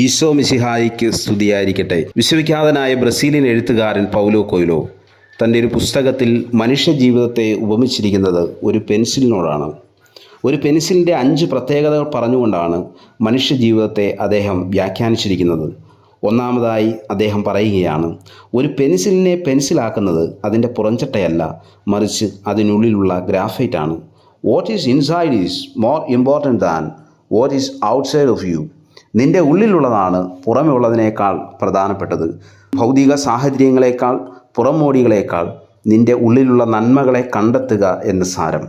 ഈശോ മിശിഹായിക്ക് സ്തുതിയായിരിക്കട്ടെ. വിശ്വവിഖ്യാതനായ ബ്രസീലിയൻ എഴുത്തുകാരൻ പൗലോ കൊയ്ലോ തന്റെ ഒരു പുസ്തകത്തിൽ മനുഷ്യ ജീവിതത്തെ ഉപമിച്ചിരിക്കുന്നത് ഒരു പെൻസിലിനോടാണ്. ഒരു പെൻസിലിന്റെ അഞ്ച് പ്രത്യേകതകൾ പറഞ്ഞുകൊണ്ടാണ് മനുഷ്യ ജീവിതത്തെ അദ്ദേഹം വ്യാഖ്യാനിച്ചിരിക്കുന്നത്. ഒന്നാമതായി അദ്ദേഹം പറയുകയാണ് ഒരു പെൻസിലിനെ പെൻസിലാക്കുന്നത് അതിന്റെ പുറഞ്ചട്ടയല്ല മറിച്ച് അതിനുള്ളിലുള്ള ഗ്രാഫൈറ്റാണ്. What is inside is more important than what is outside of you നിന്റെ ഉള്ളിലുള്ളതാണ് പുറമെ ഉള്ളതിനേക്കാൾ പ്രധാനപ്പെട്ടത്. ഭൗതിക സാഹചര്യങ്ങളെക്കാൾ പുറമോടികളേക്കാൾ നിന്റെ ഉള്ളിലുള്ള നന്മകളെ കണ്ടെത്തുക എന്ന് സാരം.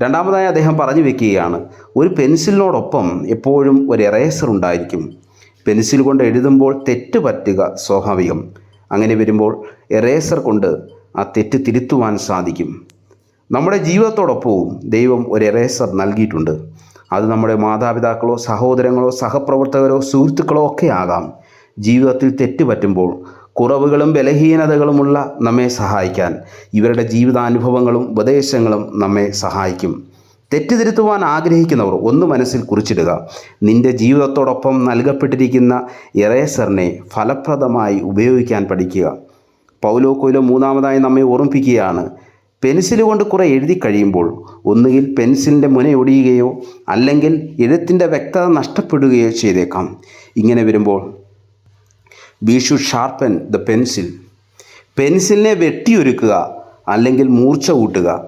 രണ്ടാമതായി അദ്ദേഹം പറഞ്ഞു വെക്കുകയാണ് ഒരു പെൻസിലിനോടൊപ്പം എപ്പോഴും ഒരു എറേസർ ഉണ്ടായിരിക്കും. പെൻസിൽ കൊണ്ട് എഴുതുമ്പോൾ തെറ്റ് പറ്റുക സ്വാഭാവികം. അങ്ങനെ വരുമ്പോൾ എറേസർ കൊണ്ട് ആ തെറ്റ് തിരുത്തുവാൻ സാധിക്കും. നമ്മുടെ ജീവിതത്തോടൊപ്പവും ദൈവം ഒരു എറേസർ നൽകിയിട്ടുണ്ട്. അത് നമ്മുടെ മാതാപിതാക്കളോ സഹോദരങ്ങളോ സഹപ്രവർത്തകരോ സുഹൃത്തുക്കളോ ഒക്കെ ആകാം. ജീവിതത്തിൽ തെറ്റ് പറ്റുമ്പോൾ കുറവുകളും ബലഹീനതകളുമുള്ള നമ്മെ സഹായിക്കാൻ ഇവരുടെ ജീവിതാനുഭവങ്ങളും ഉപദേശങ്ങളും നമ്മെ സഹായിക്കും. തെറ്റിതിരുത്തുവാൻ ആഗ്രഹിക്കുന്നവർ ഒന്ന് മനസ്സിൽ കുറിച്ചിടുക. നിന്റെ ജീവിതത്തോടൊപ്പം നൽകപ്പെട്ടിരിക്കുന്ന എറേസറിനെ ഫലപ്രദമായി ഉപയോഗിക്കാൻ പഠിക്കുക. പൗലോ കൊയിലോ മൂന്നാമതായി നമ്മെ ഓർമ്മിപ്പിക്കുകയാണ്. പെൻസിൽ കൊണ്ട് കുറേ എഴുതി കഴിയുമ്പോൾ ഒന്നുകിൽ പെൻസിലിന്റെ മുനയൊടിയുകയോ അല്ലെങ്കിൽ എഴുത്തിന്റെ വ്യക്തത നഷ്ടപ്പെടുകയോ ചെയ്തേക്കാം. ഇങ്ങനെ വരുമ്പോൾ we should sharpen the pencil പെൻസിലിനെ വെട്ടിയൊരുക്കുക അല്ലെങ്കിൽ മൂർച്ച കൂട്ടുക.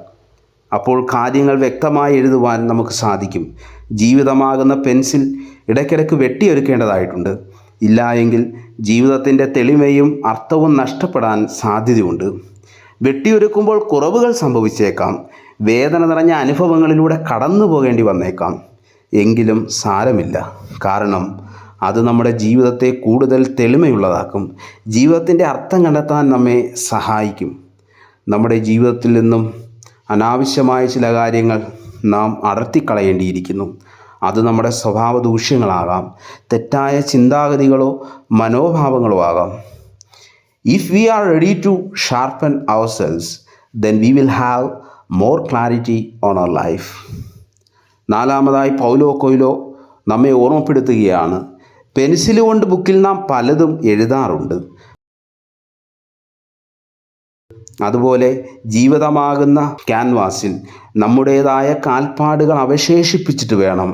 അപ്പോൾ കാര്യങ്ങൾ വ്യക്തമായി എഴുതുവാൻ നമുക്ക് സാധിക്കും. ജീവിതമാകുന്ന പെൻസിൽ ഇടയ്ക്കിടയ്ക്ക് വെട്ടിയൊരുക്കേണ്ടതായിട്ടുണ്ട്. ഇല്ല എങ്കിൽ ജീവിതത്തിന്റെ തെളിമയും അർത്ഥവും നഷ്ടപ്പെടാൻ സാധ്യതയുണ്ട്. വെട്ടിയൊരുക്കുമ്പോൾ കുറവുകൾ സംഭവിച്ചേക്കാം. വേദന നിറഞ്ഞ അനുഭവങ്ങളിലൂടെ കടന്നു പോകേണ്ടി വന്നേക്കാം. എങ്കിലും സാരമില്ല. കാരണം അത് നമ്മുടെ ജീവിതത്തെ കൂടുതൽ തെളിമയുള്ളതാക്കും. ജീവിതത്തിന്റെ അർത്ഥം കണ്ടെത്താൻ നമ്മെ സഹായിക്കും. നമ്മുടെ ജീവിതത്തിൽ നിന്നും അനാവശ്യമായ ചില കാര്യങ്ങൾ നാം അടർത്തിക്കളയേണ്ടിയിരിക്കുന്നു. അത് നമ്മുടെ സ്വഭാവ ദൂഷ്യങ്ങളാകാം തെറ്റായ ചിന്താഗതികളോ മനോഭാവങ്ങളോ ആകാം. If we are ready to sharpen ourselves, then we will have more clarity on our life. നാലാമതായി പൗലോ കൊയിലോ നമ്മെ ഓർമ്മപ്പെടുത്തുകയാണ് പെൻസിൽ കൊണ്ട് ബുക്കിൽ നാം പലതും എഴുതാറുണ്ട് അതുപോലെ ജീവിതമാകുന്ന ക്യാൻവാസിൽ നമ്മുടേതായ കാൽപ്പാടുകൾ അവശേഷിപ്പിച്ചിട്ട് വേണം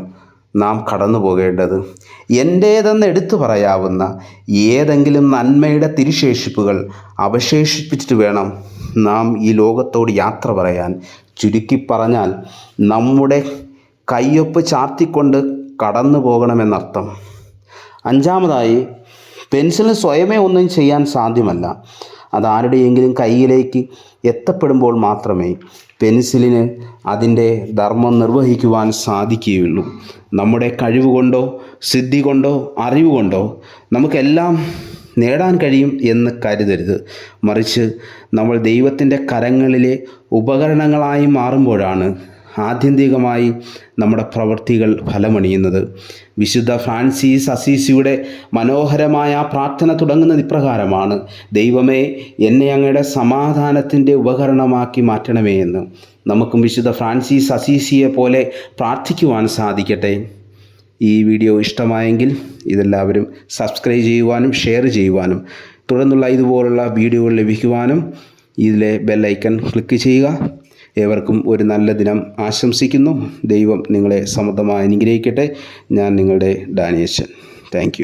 നാം കടന്നു പോകേണ്ടത്? എന്റേതെന്ന് എടുത്തു പറയാവുന്ന ഏതെങ്കിലും നന്മയുടെ തിരിശേഷിപ്പുകൾ അവശേഷിപ്പിച്ചിട്ട് വേണം നാം ഈ ലോകത്തോട് യാത്ര പറയാൻ. ചുരുക്കി പറഞ്ഞാൽ നമ്മുടെ കയ്യൊപ്പ് ചാർത്തിക്കൊണ്ട് കടന്നു പോകണമെന്നർത്ഥം. അഞ്ചാമതായി പെൻസിലിന് സ്വയമേ ഒന്നും ചെയ്യാൻ സാധ്യമല്ല. അതാരുടെയെങ്കിലും കയ്യിലേക്ക് എത്തപ്പെടുമ്പോൾ മാത്രമേ പെൻസിലിന് അതിന്റെ ധർമ്മം നിർവഹിക്കുവാൻ സാധിക്കുകയുള്ളൂ. നമ്മുടെ കഴിവ് കൊണ്ടോ സിദ്ധി കൊണ്ടോ അറിവ് കൊണ്ടോ നമുക്കെല്ലാം നേടാൻ കഴിയും എന്ന് കരുതരുത്. മറിച്ച് നമ്മൾ ദൈവത്തിന്റെ കരങ്ങളിലെ ഉപകരണങ്ങളായി മാറുമ്പോഴാണ് ആത്യന്തികമായി നമ്മുടെ പ്രവൃത്തികൾ ഫലമണിയുന്നത്. വിശുദ്ധ ഫ്രാൻസിസ് അസീസിയുടെ മനോഹരമായ പ്രാർത്ഥന തുടങ്ങുന്നത് ഇപ്രകാരമാണ്. ദൈവമേ എന്നെ അങ്ങയുടെ സമാധാനത്തിന്റെ ഉപകരണമാക്കി മാറ്റണമേ എന്ന്. നമുക്കും വിശുദ്ധ ഫ്രാൻസിസ് അസീസിയെ പോലെ പ്രാർത്ഥിക്കുവാൻ സാധിക്കട്ടെ. ഈ വീഡിയോ ഇഷ്ടമായെങ്കിൽ ഇതെല്ലാവരും സബ്സ്ക്രൈബ് ചെയ്യുവാനും ഷെയർ ചെയ്യുവാനും തുടർന്നുള്ള ഇതുപോലുള്ള വീഡിയോകൾ ലഭിക്കുവാനും ഇതിലെ ബെല്ലൈക്കൺ ക്ലിക്ക് ചെയ്യുക. ഏവർക്കും ഒരു നല്ല ദിനം ആശംസിക്കുന്നു. ദൈവം നിങ്ങളെ സമൃദ്ധമായി അനുഗ്രഹിക്കട്ടെ. ഞാൻ നിങ്ങളുടെ ഡാനിയേശൻ. താങ്ക്